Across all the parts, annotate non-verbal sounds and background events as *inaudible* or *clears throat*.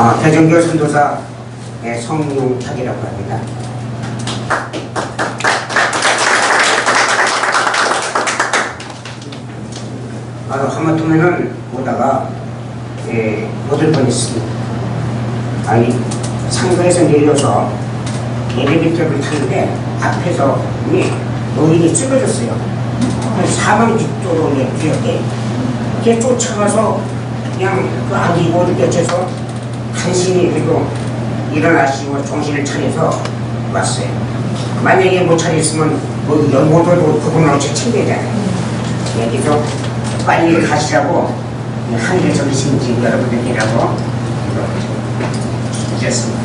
아, 대전교 선도사 의 성용탁이라고 합니다. 아, 하마터면은 오다가 예, 못올 뻔했습니다. 아니 상가에서 내려서 엘리베이터를 타는데 앞에서 이 노인이 쓰러졌어요. 한 사망 직도로 뛰었대. 걔 쫓아가서 그냥 그 아기 모두 껴쳐서 간신히 그리고 일어나시고 정신을 차려서 왔어요. 만약에 못 차렸으면 뭐 연못도 그분 어째 챙겨야잖아요. 여기서 빨리 가시라고 한개 정신지 여러분들이라고 주셨습니다.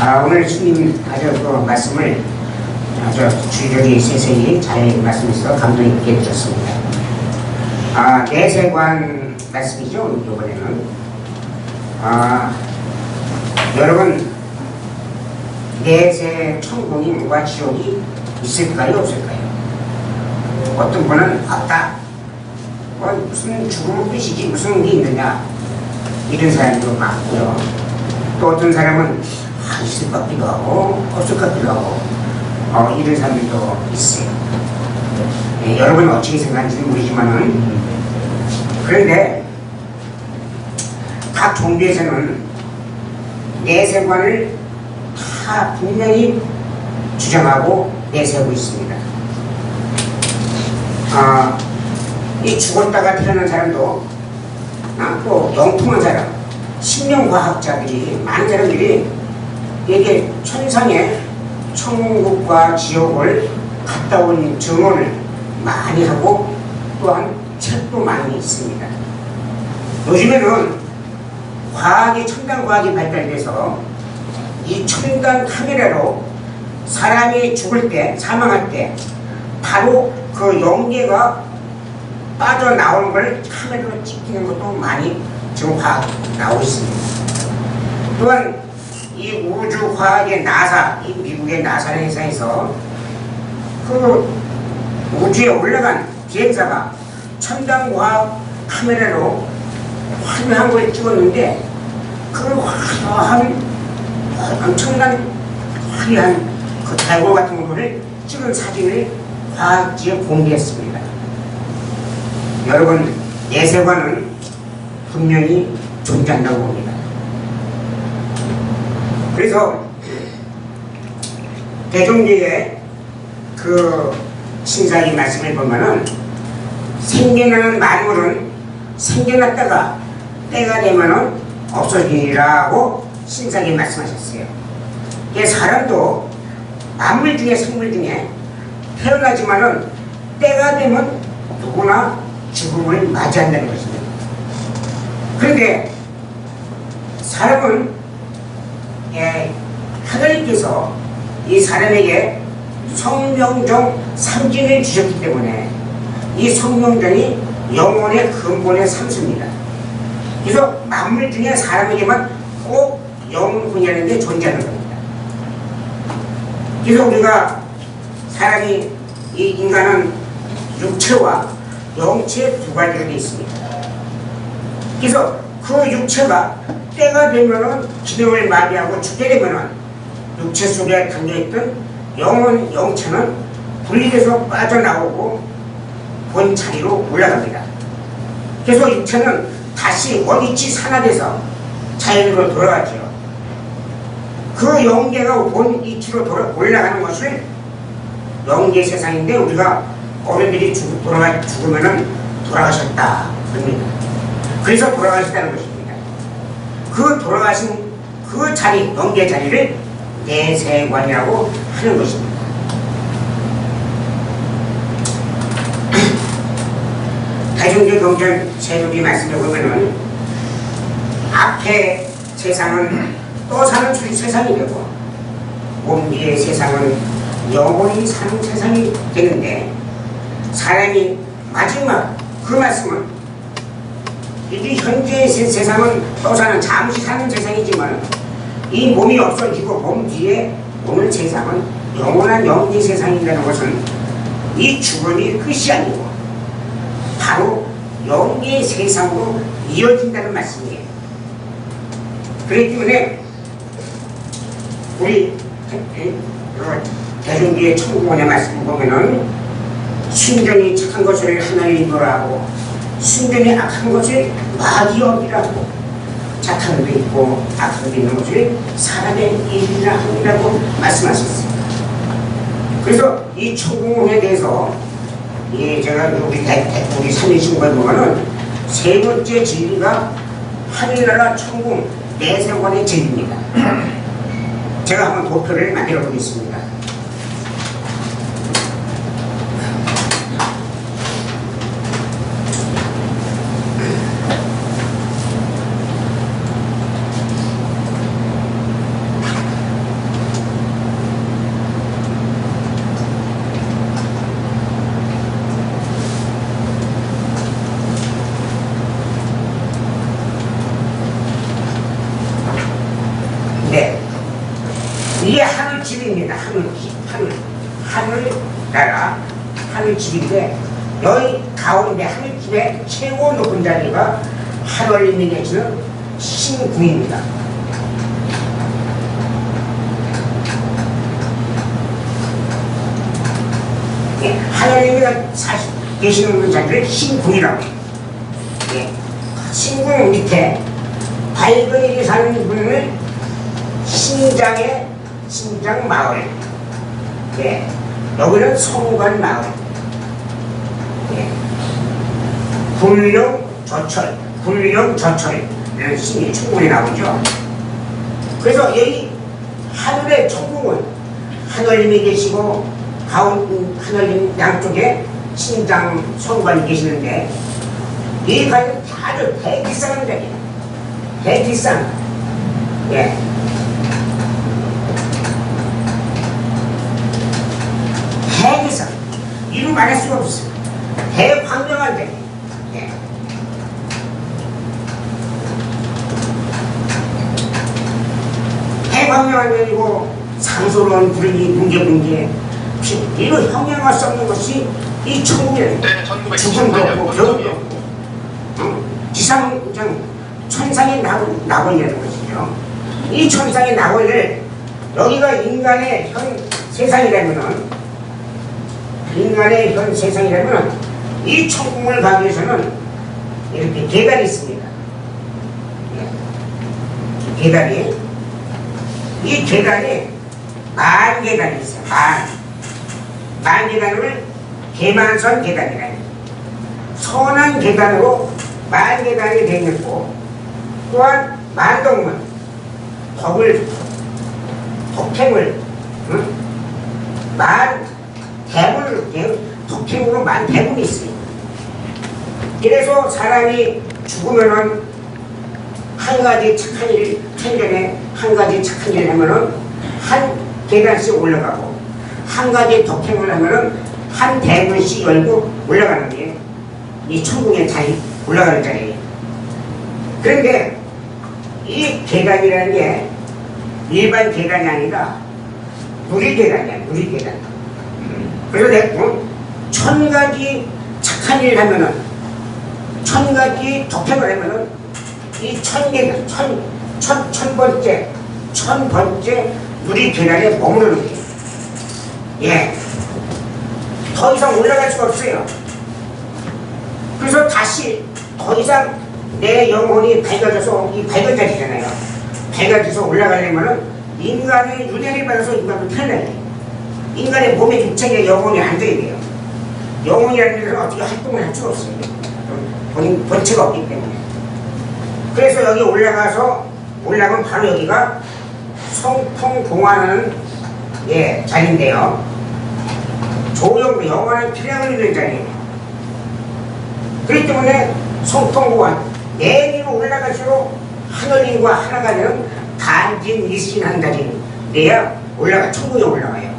아, 오늘 주님 아주 그 말씀을 아주 주저리 세세히 잘 말씀해서 감동 있게 들었습니다. 아, 내세관 말씀이죠, 이번에는. 아, 여러분, 내세 천국과 지옥이 있을까요, 없을까요? 어떤 분은 없다. 어, 무슨 죽음은 뜻이지, 무슨 게 있느냐. 이런 사람도 많고요. 또 어떤 사람은 아, 있을 것 같기도 하고, 없을 것 같기도 하고, 어, 이런 사람들도 있어요. 예, 여러분 어떻게 생각하는지는 모르지만은, 그런데 각 종교에서는 내세관을 다 분명히 주장하고 내세우고 있습니다. 아, 이 죽었다가 태어난 사람도 아, 또 영통한 사람, 신명과학자들이 많은 사람들이 이게 천상에 천국과 지옥을 갔다 온 증언을 많이 하고 또한 책도 많이 있습니다. 요즘에는 과학이 첨단 과학이 발달돼서 이 첨단 카메라로 사람이 죽을 때 사망할 때 바로 그 용계가 빠져나오는 걸 카메라로 찍히는 것도 많이 지금 과학 나오고 있습니다. 또한 이 우주 과학의 나사, 이 미국의 나사 회사에서 그 우주에 올라간 비행사가 첨단 과학 카메라로 화려한 걸 찍었는데 그 화려한 엄청난 화려한 그 달고 같은 거를 찍은 사진을 과학지에 공개했습니다. 여러분 예세관은 분명히 존재한다고 봅니다. 그래서 대종교의 그 신사의 말씀을 보면은 생겨나는 만물은 생겨났다가 때가 되면은 없어지리라고 신사에 말씀하셨어요. 이 사람도 만물 중에 생물 중에 태어나지만은 때가 되면 누구나 죽음을 맞이한다는 것입니다. 그런데 사람은 예, 하나님께서 이 사람에게 성명종 삼진을 주셨기 때문에 이 성명종이 영혼의 근본의 삼수입니다. 그래서 만물 중에 사람에게만 꼭 영혼이라는 게 존재하는 겁니다. 그래서 우리가 사람이 이 인간은 육체와 영체 두 가지가 되어 있습니다. 그래서 그 육체가 때가 되면은 기능을 마비하고 죽게 되면은 육체 속에 담겨있던 영혼, 영체는 분리돼서 빠져나오고 본 자리로 올라갑니다. 그래서 육체는 다시 원위치 산화돼서 자연으로 돌아가죠. 그 영계가 본 이치로 돌아, 올라가는 것을 영계 세상인데 우리가 어른들이 죽, 돌아가, 죽으면은 돌아가셨다. 그럽니다. 그래서 돌아가셨다는 것입니다. 그 돌아가신 그 자리, 영계 자리를 내세관이라고 하는 것입니다. 대중교 경전 세력이 말씀해 보면은 앞에 세상은 또 사는 세상이 되고 몸 뒤의 세상은 영원히 사는 세상이 되는데 사람이 마지막 그 말씀은 이 현재의 세- 세상은 또 사는 잠시 사는 세상이지만 이 몸이 없어지고 몸 뒤에 오는 세상은 영원한 영지 세상이라는 것은 이 죽음이 끝이 아니고 바로 영계 세상으로 이어진다는 말씀이에요. 그렇기 때문에 우리 대- 어, 대중기의 천국원의 말씀 보면은 순전히 착한 것을 하나님 거라고 순전히 악한 것을 마귀 여기라고 착한 도 있고 악한 도 있는 것을 사람의 일이라 함이라고 말씀하셨어요. 그래서 이 천국문에 대해서 이 제가 우리 우리 산리신고에 보면은 세 번째 진리가 하늘나라 천국 내세관의 진리입니다. *clears throat* 제가 한번 도표를 만들어 보겠습니다. 19입니다. 예, 하나님이 계시는 그 분자들을 신군이라고. 예, 신군 밑에 밝은 일이 사는 분을 신장의 신장 마을. 예, 여기는 성관 마을. 예, 불령 저철 불령 저철. 신이 천국에 나오죠. 그래서 여기 하늘의 천국은 하늘님이 계시고 가운 하늘님 양쪽에 신장 성관이 계시는데 이 아주 대비싼 자리예요. 대비싼. 예. 대비상 이루 말할 수가 없어요. 대광명한데. 예. 대광명한 년이고 상소로운 부르기 뭉게뭉게 이로 형용할 수 없는 것이 이 그때는 죽음도 없고 1928년 겨울도 없고 어? 지상장 천상의 낙원, 낙원이라는 것이죠. 이 천상의 낙원을 여기가 인간의 현 세상이라면은 인간의 현 세상이라면 이 천국을 가기 위해서는 이렇게 계단이 있습니다. 예. 계단이 이 계단이 만 계단이 있어요. 만. 만 계단을 개만선 계단이라 해요. 선한 계단으로 만 계단이 되어 있고 또한 만동문 덕을 독행을 응? 만 대문을 대- 독행으로 만 대문이 있어요. 그래서 사람이 죽으면은 한 가지 착한 일, 생전에 한 가지 착한 일을 하면은 한 계단씩 올라가고 한 가지 독행을 하면은 한 대문씩 열고 올라가는 게 이 천국의 자리 올라가는 자리예요. 그런데 이 계단이라는 게 일반 계단이 아니라 누리 계단이야, 누리 계단. 그래서 내가 어? 천 가지 착한 일을 하면은 천 가지 독행을 하면은 이 천 개, 천, 천, 천 번째, 천 번째 누리 계단에 머무르는 거예요. 예. 더 이상 올라갈 수가 없어요. 그래서 다시 더 이상 내 영혼이 밝아져서 이 밝은 자리잖아요. 밝아져서 올라가려면은 인간의 윤회를 받아서 인간을 태어나야 돼요. 인간의 몸의 육체에 영혼이 앉아야 돼요. 영혼이라는 것은 어떻게 활동을 할 수가 없어요. 본인 본체가 없기 때문에. 그래서 여기 올라가서 올라가면 바로 여기가 성풍 공화하는 예, 자리인데요. 조영 영원한 필요함을 있는 자리예요. 그렇기 때문에 성통고관 내리로 올라갈수록 하늘님과 하나가 되는 단진 일신한 자리 내야 올라가 천국에 올라가요.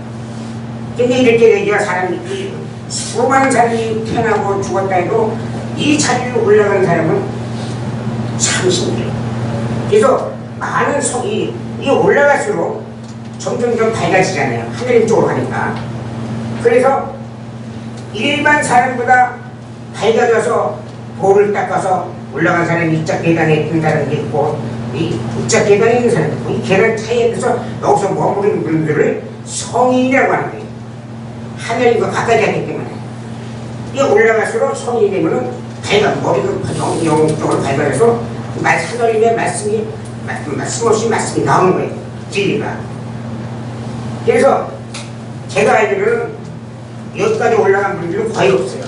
근데 이렇게 되기가 사람이 이 수많은 사람이 태어나고 죽었다 해도 이 자리로 올라가는 사람은 참 신기해요. 그래서 많은 성이 이 올라갈수록 점점점 밝아지잖아요. 하늘님 쪽으로 가니까. 그래서 일반 사람보다 밝아져서 볼을 닦아서 올라간 사람이 이짝 계단에 있는 사람이 있고 이 국자 계단에 있는 사람들, 이 계단 차이에서 여기서 머무르는 분들을 성인이라고 하는 거예요. 하늘과 가까이 하기 때문에. 이 올라갈수록 성인이 되면은 밝아, 머리가 영, 영적으로 밝아져서 말, 하늘님의 말씀이, 말씀, 말씀 없이 말씀이 나오는 거예요. 진리가. 그래서 제가 알기로는 여기까지 올라간 분들은 거의 없어요.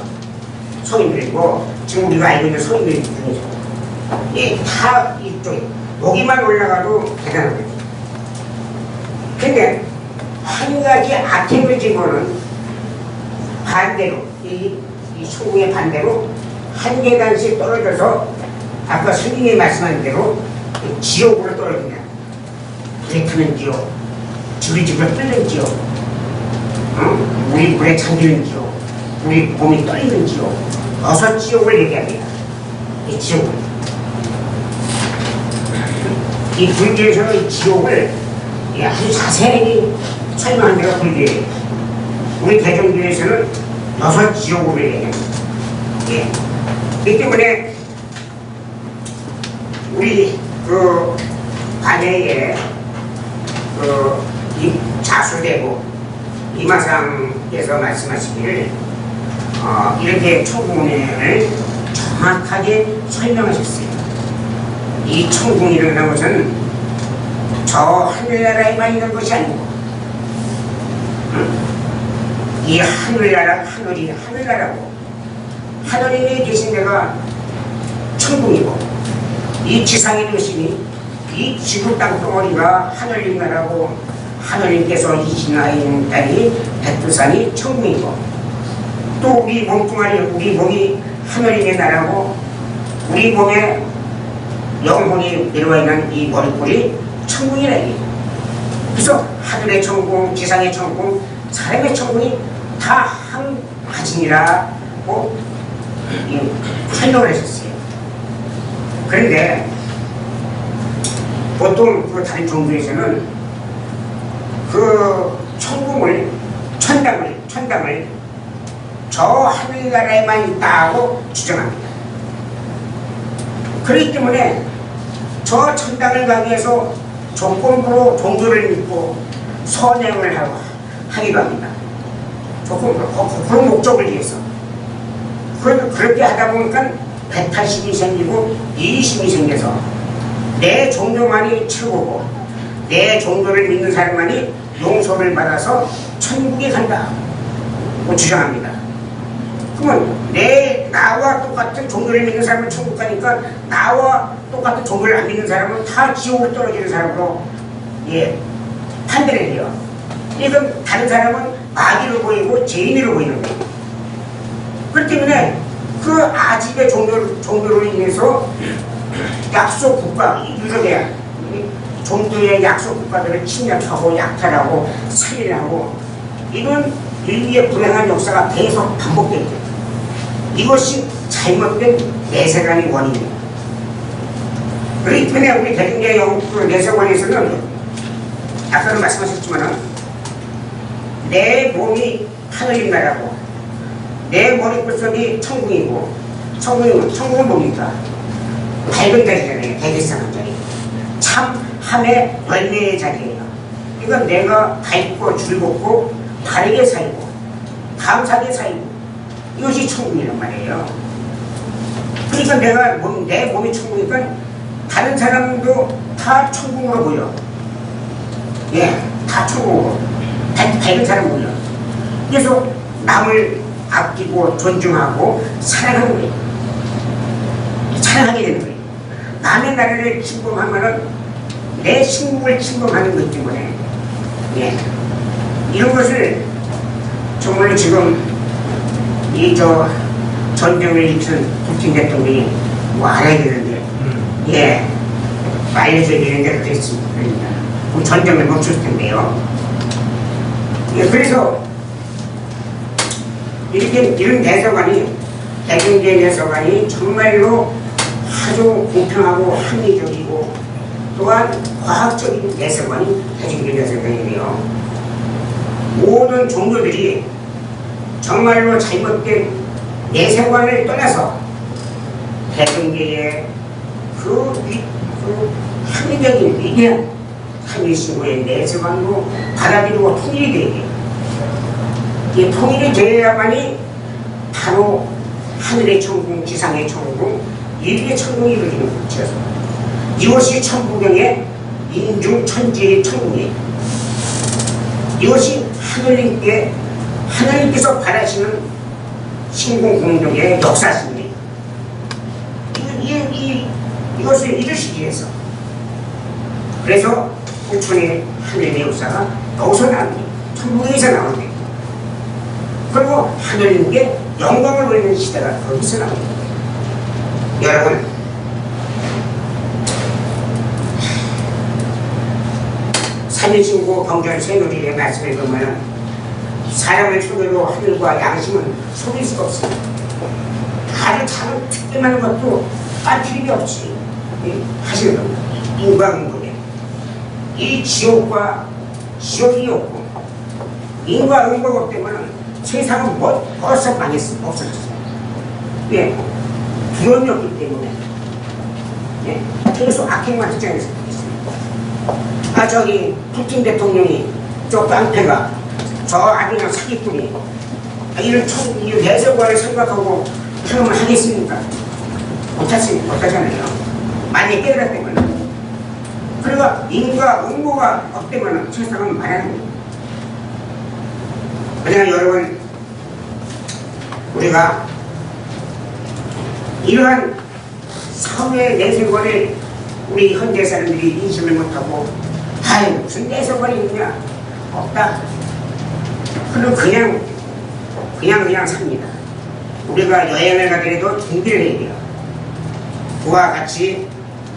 성인들이고, 지금 우리가 알고 있는 성인들 중에서. 예, 다 이쪽에. 여기만 올라가도 대단한 거지. 근데, 한 가지 아템을 지고는 반대로, 이, 이 소궁의 반대로 한 계단씩 떨어져서 아까 스님이 말씀하신 대로 이 지옥으로 떨어지냐. 불에 타는 지옥, 지글지글 끓는 지옥, 응? 우리 물에 잠기는 지옥, 우리 몸이 떨리는 지옥, 어서 지옥을 얘기합니다. 이 지옥을. 이 불교에서는 이 지옥을 예, 아주 자세히 설명한 데가 불교예요. 우리 대종교에서는 여섯 지옥으로 얘기해요. 예. 이 때문에 우리 그 관내에 그이 자수대고 이마상께서 말씀하시기를 어, 이렇게 천궁을 정확하게 설명하셨어요. 이 천궁이라는 것은 저 하늘나라에만 있는 것이 아니고 응? 이 하늘나라 하늘이 하늘나라고 하늘에 계신 데가 천궁이고 이 지상에 계시니 이 지구 땅덩어리가 하늘님 나라고 하늘님께서 이신하인 딸이 백두산이 천궁이고 또 우리 몸뚱아리 우리 몸이 하늘님의 나라고 우리 몸에 영혼이 내려와 있는 이 머리뿔이 천궁이라 이게 그래서 하늘의 천궁, 지상의 천궁, 사람의 천궁이 다 한 가진이라고 이 설명을 하셨어요. 그런데 보통 그 다른 종교에서는 그 천궁을 천당을 천당을 저 하늘나라에만 있다고 주장합니다. 그렇기 때문에 저 천당을 가기 위해서 조건부로 종교를 믿고 선행을 하고 하기도 합니다. 조건부로 그- 그런 목적을 위해서. 그- 그렇게 하다 보니까 배탈심이 생기고 이심이 생겨서 내 종교만이 최고고 내 종교를 믿는 사람만이 용서를 받아서 천국에 간다 고 주장합니다. 그러면 내 나와 똑같은 종교를 믿는 사람은 천국 가니까 나와 똑같은 종교를 안 믿는 사람은 다 지옥으로 떨어지는 사람으로 예 판단을 해요. 이건 다른 사람은 마귀로 보이고 죄인으로 보이는 거예요. 그렇기 때문에 그 아집의 종교, 종교로 인해서 약속 국가, 유럽의 종교의 약속 국가들을 침략하고 약탈하고 살인하고 이런 인류의 불행한 역사가 계속 반복되죠. 이것이 잘못된 내세관의 원인이에요. 그렇기 때문에 우리 대중의 영국 그 내세관에서는 아까도 말씀하셨지만 내 몸이 하늘인 나라고 내 머리끝속이 천궁이고 천궁이 천궁은 뭡니까? 밝은 자리잖아요. 대기상한 자리. 참 함의 열매의 자리예요. 이건 내가 밝고 즐겁고 바르게 살고 감사하게 살고 이것이 천국이란 말이에요. 그러니까 내가 몸, 내 몸이 천국이니까 다른 사람도 다 천국으로 보여. 예, 다 천국으로. 밝- 밝은 사람 보여. 그래서 남을 아끼고 존중하고 사랑하는 거예요. 사랑하게 되는 거예요. 남의 나라를 침범하면은 내 신국을 침범하는 것 때문에 예. 이런 것을 정말로 지금 이 저 전쟁을 일으킨 putin 대통령이 뭐 알아야 되는데 예 알려줘야 되는데 그렇게 했습니다. 그러니까 그럼 전쟁을 멈출 텐데요. 예, 그래서 이렇게 이런 대사관이 대중계 대사관이 정말로 아주 공평하고 합리적이고 또한 과학적인 대사관이 대중계 대사관이에요. 모든 종교들이 정말로 잘못된 내세관을 떠나서 대중계의 그, 위- 그 합리적인 이게 한일신고의 내세관으로 받아들이고 통일이 되게 이 통일이 되어야만이 바로 하늘의 천궁, 지상의 천궁, 인류의 천궁이 이루어지는 국제에서 이것이 천부경의 인중 천지의 천궁이에요. 이것이 하늘님께 하나님께서 바라시는 신공 공덕의 역사입니다. 이, 이, 이, 이것을 이루시기 위해서 그래서 부천의 하늘의 역사가 여기서 나옵니다. 천국에서 나옵니다. 그리고 하늘님께 영광을 돌리는 시대가 거기서 나옵니다. 여러분 삼일신고 경전 새누리의 말씀을 보면 사람을 초대로 하늘과 양심은 속일 수가 없습니다. 아주 작은 특별한 것도 빠뜨림이 없이 예, 하시는 겁니다. 인과응보에 이 지옥과 지옥이 없고 인과응보가 없다면 세상은 뭐, 벌써 망했어 없어졌어요. 왜? 두려움이 없기 때문에 예, 계속 악행만 주장해서. 아 저기 푸틴 대통령이 저 깡패가 저 아주 그냥 사기꾼이 아, 이런 총, 이 내세관을 생각하고 그러면 하겠습니까? 못하습니다 못하잖아요. 많이 깨달았다면 그리고 인과 응보가 없다면 세상은 말하는 거예요. 그러나 여러분 우리가 이러한 사회 내세관을 우리 현대 사람들이 인식을 못하고 아이 무슨 내세관이 있냐? 없다. 그럼 그냥 그냥 그냥 삽니다. 우리가 여행을 가더라도 준비를 해야 돼요. 그와 같이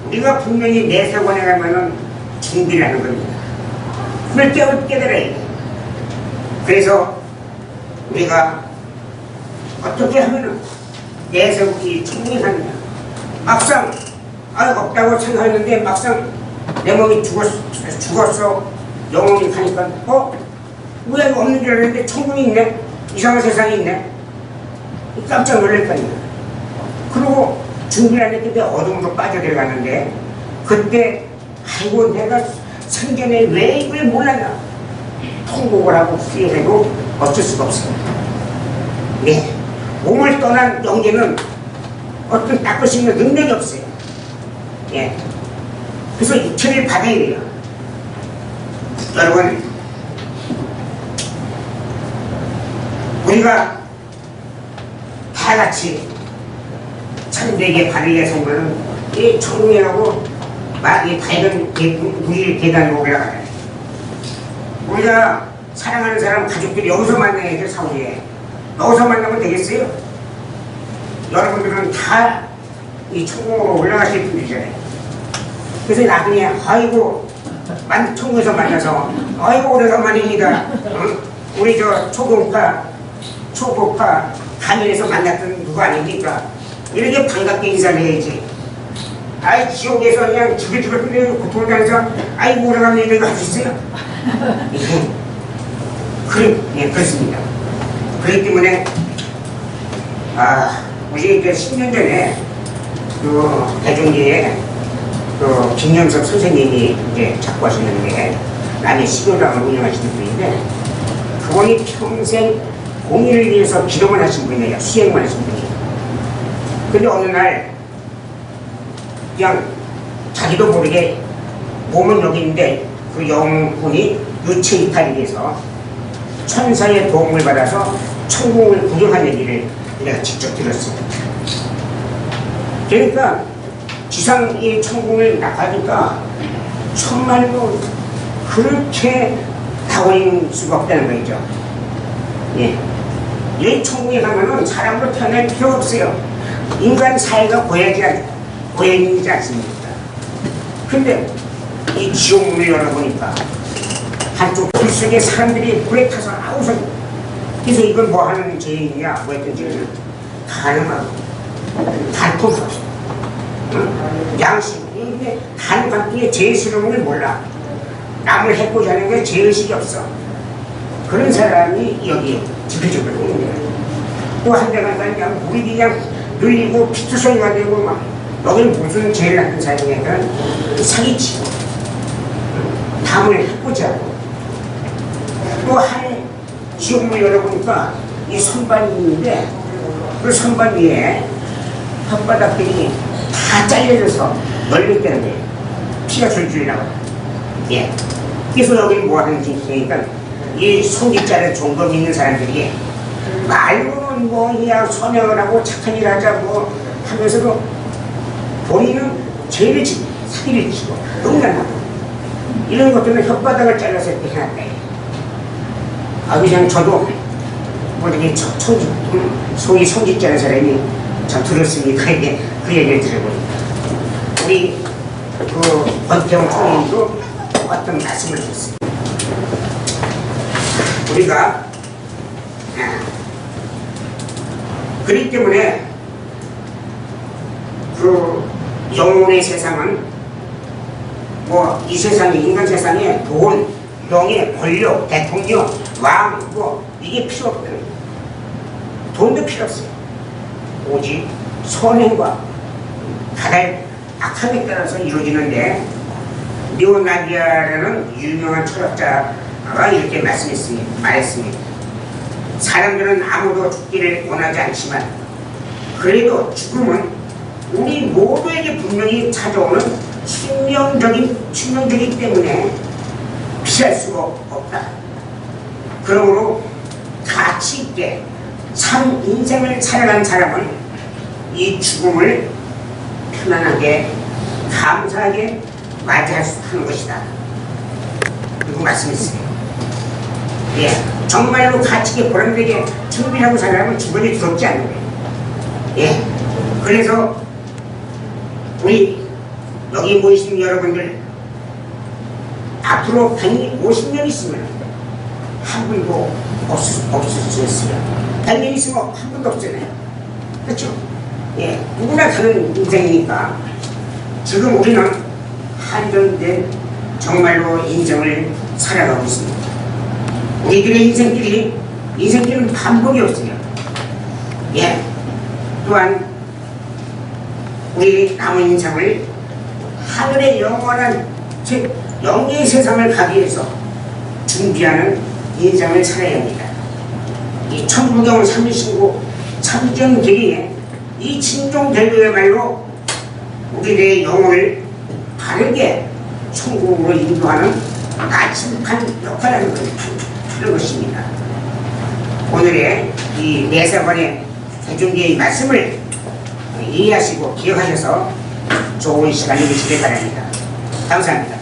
우리가 분명히 내세관에 가면은 준비를 하는 겁니다. 때 어떻게 깨달아야 돼요 그래서 우리가 어떻게 하면은 내세국이 충분하느냐 막상 아 없다고 생각했는데 막상 내 몸이 죽었, 죽었어. 영혼이 가니까 어? 왜 없는 줄 알았는데 천국이 있네? 이상한 세상이 있네? 깜짝 놀랄 거아니야 그리고 준비를 안 했는데 어둠으로 빠져들어갔는데 그때 아이고 내가 생전에 왜 이걸 몰랐나? 통곡을 하고 후회해도 어쩔 수가 없어요 네 몸을 떠난 영계는 어떤 닦을 수 있는 능력이 없어요 예. 그래서 육체를 받아야 돼요. 여러분, 우리가 다 같이 천대계 바르게 성물은 이 청룡하고 이 밝은 무리 계단으로 올라가요. 우리가 사랑하는 사람 가족들이 여기서 만나야 돼, 사후에. 여기서 만나면 되겠어요? 여러분들은 다 이 천공으로 올라가실 분이잖아요. 그래서 나중에 아이고 만 천국에서 만나서 아이고 오래간만입니다. 응? 우리 저 초공파 초고파 하늘에서 만났던 누구 아닙니까? 이렇게 반갑게 인사를 해야지. 아이 지옥에서 그냥 지글지글 흘리고 고통을 당해서 아이고 오래간만에 이러고 할수 있어요? *laughs* 예. 그래, 예, 그렇습니다. 그렇기 때문에 아 우리 그 10년 전에 그 대종리에 그 김영석 선생님이 이제 작고 하시는 게 남의 시교당을 운영하시는 분인데 그분이 평생 공의를 위해서 기도만 하신 분이에요. 수행만 하신 분이에요. 근데 어느 날 그냥 자기도 모르게 몸은 여기 있는데 그 영혼이 유체 이탈이 돼서 천사의 도움을 받아서 천궁을 구경한 얘기를 내가 직접 들었어요. 그러니까 지상의 천궁을 나가니까 정말로 그렇게 다원인 수가 없다는 거죠. 예. 이 천국에 가면은 사람으로 태어날 필요 없어요. 인간 사회가 않- 고야지지 않습니까? 근데 이 지옥문을 열어보니까 한쪽 불 속에 사람들이 불에 타서 아우성 그래서 이건 뭐 하는 죄인이냐? 뭐 했던 죄는 가능하고 단품없어 양심 근데 단반기에 죄스러운 걸 몰라. 남을 해코지 하는 게 죄의식이 없어. 그런 사람이 여기 지켜주고 있는 거야. 또한 대가 그냥 물이 그냥 눌리고 피투성이가 되고 막 여기는 무슨 죄를 한 사람이냐면 사기치고 담을 해보지 않고. 또 한 지옥문을 열어보니까 이 선반이 있는데 그 선반 위에 혓바닥들이 다 잘려져서 널렸다는 거예요. 피가 줄줄 나와요. 예. 그래서 여기는 뭐 하는지 그러니까 이 성직자를 좀더 믿는 사람들이 말로는 뭐 그냥 선행을 하고 착한 일 하자고 하면서도 본인은 죄를 지고 사기를 치고 농간하고 이런 것들은 혓바닥을 잘라서 이렇게 해놨다. 아 그냥 저도 성직, 음, 소위 성직자는 사람이 저 들었으니까 이게 그 얘기를 들어보니까 우리 그 권태웅 총리도 어떤 말씀을 주셨습니다. 우리가 아, 그렇기 때문에 그 영혼의 세상은 뭐 이 세상에 인간 세상에 돈, 명예, 권력, 대통령, 왕, 뭐 이게 필요 없거든요. 돈도 필요 없어요. 오직 선행과 가달 악함에 따라서 이루어지는데 리오나디아라는 유명한 철학자가 이렇게 말씀했습니다. 말했습니다. 사람들은 아무도 죽기를 원하지 않지만 그래도 죽음은 우리 모두에게 분명히 찾아오는 치명적인 치명적이기 때문에 피할 수가 없다. 그러므로 가치 있게 참 인생을 살아간 사람은 이 죽음을 편안하게 감사하게 맞이할 수 하는 것이다. 그리고 말씀했어요. 예, 정말로 가치 있게 보람되게 준비하고 살아가면 주변이 두렵지 않는 거예요. 예, 그래서 우리 여기 모이신 여러분들 앞으로 150년 있으면 한 분도 없을, 없으셨어요. 100년 있으면 한 분도 없잖아요. 그렇죠? 예, 누구나 다른 인생이니까 지금 우리는 한정된 정말로 인생을 살아가고 있습니다. 우리들의 인생길이 인생길은 반복이 없어요. 예, 또한 우리 남은 인생을 하늘의 영원한 즉 영예의 세상을 가기 위해서 준비하는 인생을 살아야 합니다. 이 천부경 삼신고 참전되기에 이 진종대교야말로 우리들의 영혼을 바르게 천국으로 인도하는 나침반 역할을 하는 것입니다. 오늘의 이 내사관의 대중계의 말씀을 이해하시고 기억하셔서 좋은 시간 되시길 바랍니다. 감사합니다.